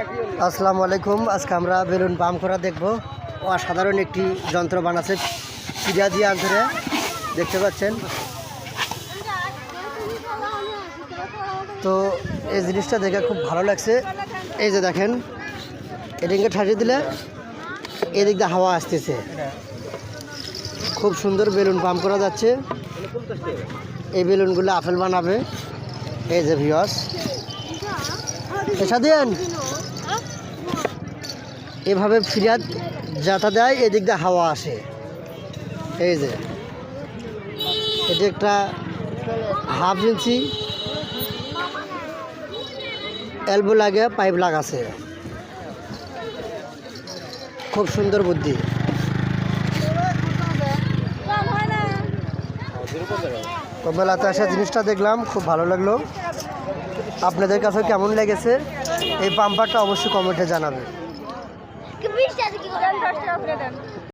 আসসালামু আলাইকুম। আজকে আমরা বেলুন পাম্প করা দেখব। অসাধারণ একটি যন্ত্র বানাচ্ছে চিড়িয়া দিয়ে আন্তরে দেখতে পাচ্ছেন? তো এই জিনিসটা দেখে খুব ভালো লাগছে। এই যে দেখেন, এদিকে ঠাসিয়ে দিলে এদিক দিয়ে হাওয়া আসতেছে। খুব সুন্দর বেলুন পাম্প করা যাচ্ছে। এই বেলুনগুলো আপেল বানাবে। এই যে ভিওস এসাদেন এভাবে ফিরিয়াদ যাতা দেয়, এদিক দিয়ে হাওয়া আসে। এই যে, এটি একটা হাফ ইঞ্চি এলবো লাগে পাইপ লাগাছে। খুব সুন্দর বুদ্ধি। তো মেলাতে আসা জিনিসটা দেখলাম, খুব ভালো লাগল। আপনাদের কাছে কেমন লেগেছে? এই পাম্পারটা অবশ্যই কমেন্টে জানাবেন। Kıbrıs'taki gören karşı tarafına dön.